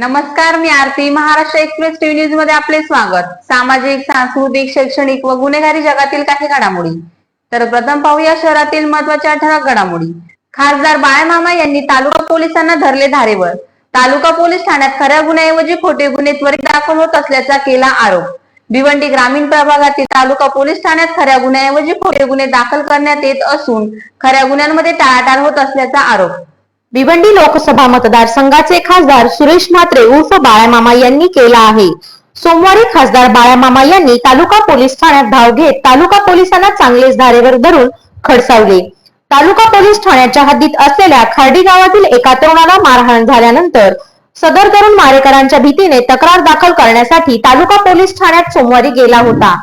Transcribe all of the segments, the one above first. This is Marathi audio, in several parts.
नमस्कार मी आरती. महाराष्ट्र एक्सप्रेस टीव्ही न्यूजमध्ये आपले स्वागत. सामाजिक सांस्कृतिक शैक्षणिक व गुन्हेगारी जगातील काही घडामोडी. तर प्रथम पाहूया शहरातील महत्त्वाच्या ठळक घडामोडी. खासदार बाळमामा यांनी तालुका पोलिसांना धरले धारेवर. तालुका पोलीस ठाण्यात खऱ्या गुन्ह्याऐवजी खोटे गुन्हे त्वरित दाखल होत असल्याचा केला आरोप. भिवंडी ग्रामीण प्रभागातील तालुका पोलीस ठाण्यात खऱ्या गुन्ह्याऐवजी खोटे गुन्हे दाखल करण्यात येत असून खऱ्या गुन्ह्यांमध्ये टाळाटाळ होत असल्याचा आरोप. भिवंडी लोकसभा मतदारसंघाचे खासदार सुरेश म्हात्रे उर्फ बाळामामा यांनी केला आहे. सोमवारी खासदार बाळामामा यांनी तालुका पोलीस ठाण्यात धाव घेत तालुका पोलिसांना चांगलेच धारेवर धरून खडसावले. तालुका पोलीस ठाण्याच्या हद्दीत असलेल्या खार्डी गावातील एका तरुणाला मारहाण झाल्यानंतर सदर तरुण मारेकरांच्या भीतीने तक्रार दाखल करण्यासाठी तालुका पोलीस ठाण्यात सोमवारी गेला होता.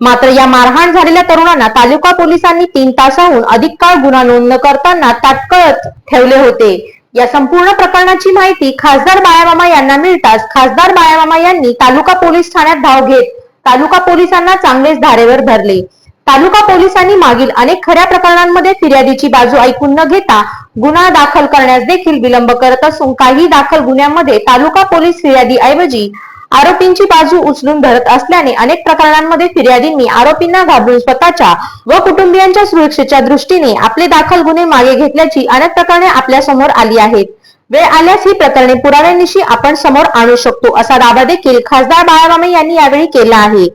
मात्र या मारहाण झालेल्या तरुणांना तालुका पोलिसांनी तीन तासाहून अधिक काळ गुन्हा नोंद न करताना ताटकळत ठेवले होते. या संपूर्ण प्रकरणाची माहिती खासदार बाळामामा यांना मिळताच खासदार बाळामामा यांनी तालुका पोलीस ठाण्यात धाव घेत तालुका पोलिसांना चांगलेच धारेवर धरले. तालुका पोलिसांनी मागील अनेक खऱ्या प्रकरणांमध्ये फिर्यादीची बाजू ऐकून न घेता गुन्हा दाखल करण्यास देखील विलंब करत असून काही दाखल गुन्ह्यांमध्ये तालुका पोलीस फिर्यादी ऐवजी आरोपींची बाजू उचलून धरत असल्याने अनेक प्रकरणांमध्ये फिर्यादींनी आरोपींना घाबरून स्वतःच्या व कुटुंबियांच्या सुरक्षेच्या दृष्टीने आपले दाखल गुन्हे मागे घेतल्याची अनेक प्रकरणे आपल्यासमोर आली आहेत. वेळ आल्यास ही प्रकरणे पुराव्यानिशी आपण समोर आणू शकतो असा दावा देखील खासदार बाळामामे यांनी यावेळी केला आहे.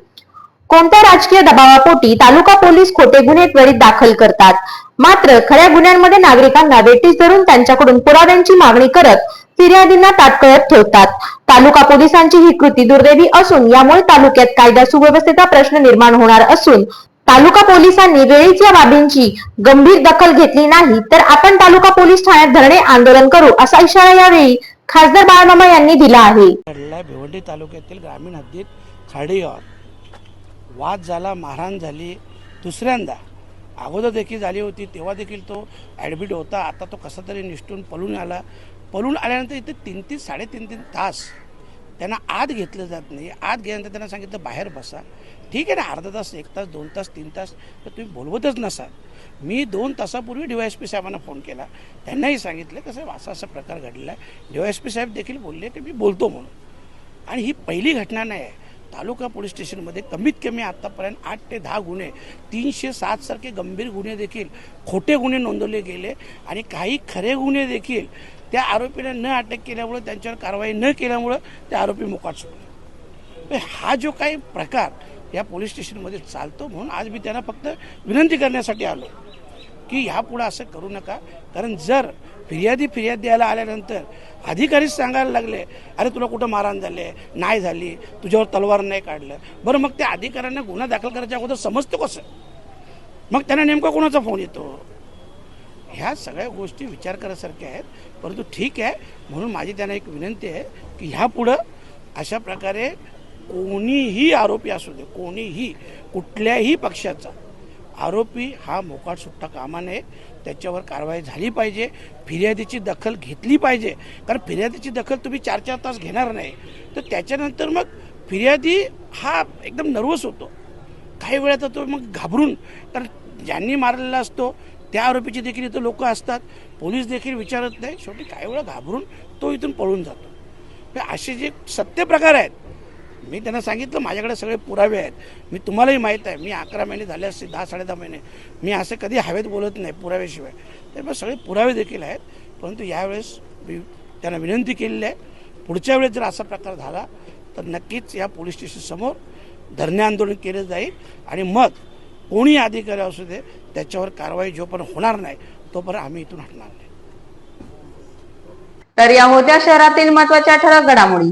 कोणत्या राजकीय दबावापोटी तालुका पोलीस खोटे गुन्हे त्वरित दाखल करतात? मात्र खऱ्या गुन्ह्यांमध्ये नागरिकांना वेटीस धरून त्यांच्याकडून पुराव्यांची मागणी करत फिर्यादींना ताटकळत ठेवतात. तालुका पोलिसांची ही कृती दुर्दैवी असून यामुळे तालुक्यात कायदा सुव्यवस्थेचा प्रश्न निर्माण होणार असून तालुका पोलिसांनी वेळीच या बाबींची गंभीर दखल घेतली नाही तर आपण तालुका पोलीस ठाण्यात धरणे आंदोलन करू असा इशारा यावेळी खासदार बाळमामा यांनी दिला आहे. भिवंडी तालुक्यातील ग्रामीण हद्दीत खाडीवर. वाद झाला मारहाण झाली. दुसऱ्यांदा अगोदर देखील झाली होती तेव्हा देखील तो ॲडमिट होता. आता तो कसा तरी निष्ठून पळून आला. पळून आल्यानंतर इथे तीन तीन साडेतीन तीन तास त्यांना आत घेतलं जात नाही. आत गेल्यानंतर त्यांना सांगितलं बाहेर बसा. ठीक आहे ना अर्धा तास एक तास दोन तास तीन तास तर तुम्ही बोलवतच नसाल. मी दोन तासापूर्वी डी वाय एस पी साहेबांना फोन केला. त्यांनाही सांगितलं कसं असा असा प्रकार घडला आहे डी वाय एस पी साहेब देखील बोलले की मी बोलतो म्हणून. आणि ही पहिली घटना नाही आहे. तालुका पोलीस स्टेशनमध्ये कमीत कमी आत्तापर्यंत आठ ते दहा गुन्हे तीनशे सात सारखे गंभीर गुन्हे देखील खोटे गुन्हे नोंदवले गेले आणि काही खरे गुन्हे देखील त्या आरोपीला न अटक केल्यामुळं त्यांच्यावर कारवाई न केल्यामुळं ते आरोपी मोकाट सुटले हा जो काही प्रकार या पोलीस स्टेशनमध्ये चालतो म्हणून आज मी त्यांना फक्त विनंती करण्यासाठी आलो. की ह्यापुढं असं करू नका. कारण जर फिर्यादी फिर्याद द्यायला आल्यानंतर अधिकारीच सांगायला लागले अरे तुला कुठं मारहाण झाले नाही झाली. तुझ्यावर तलवार नाही काढलं. बरं मग त्या अधिकाऱ्यांना गुन्हा दाखल करायच्या अगोदर समजतं कसं? मग त्यांना नेमका कोणाचा फोन येतो? ह्या सगळ्या गोष्टी विचार करायसारख्या आहेत. परंतु ठीक आहे म्हणून माझी त्यांना एक विनंती आहे की ह्यापुढं अशा प्रकारे कोणीही आरोपी असू दे कोणीही कुठल्याही पक्षाचा आरोपी हा मोकाट सुट्टा कामा नये त्याच्यावर कारवाई झाली पाहिजे. फिर्यादीची दखल घेतली पाहिजे. कारण फिर्यादीची दखल तुम्ही चार चार तास घेणार नाही. तर त्याच्यानंतर मग फिर्यादी हा एकदम नर्वस होतो. काही वेळा तो मग घाबरून कारण ज्यांनी मारलेला असतो त्या आरोपीचे देखील इथं लोक असतात. पोलीस देखील विचारत नाही. शेवटी काही वेळा घाबरून तो इथून पळून जातो. असे जे सत्य प्रकार आहेत मी त्यांना सांगितलं माझ्याकडे सगळे पुरावे आहेत. मी तुम्हालाही माहीत आहे. मी अकरा महिने झाले असते दहा साडे दहा महिने. मी असं कधी हवेत बोलत नाही पुराव्याशिवाय. तर मग सगळे पुरावे देखील आहेत परंतु यावेळेस मी त्यांना विनंती केलेली आहे. पुढच्या वेळेस जर असा प्रकार झाला तर नक्कीच या पोलीस स्टेशनसमोर धरणे आंदोलन केलं जाईल आणि मग कोणी अधिकारी असू दे त्याच्यावर कारवाई जोपर्यंत होणार नाही तोपर्यंत आम्ही इथून हटणार नाही. तर या होत्या शहरातील महत्त्वाच्या ठळक घडामोडी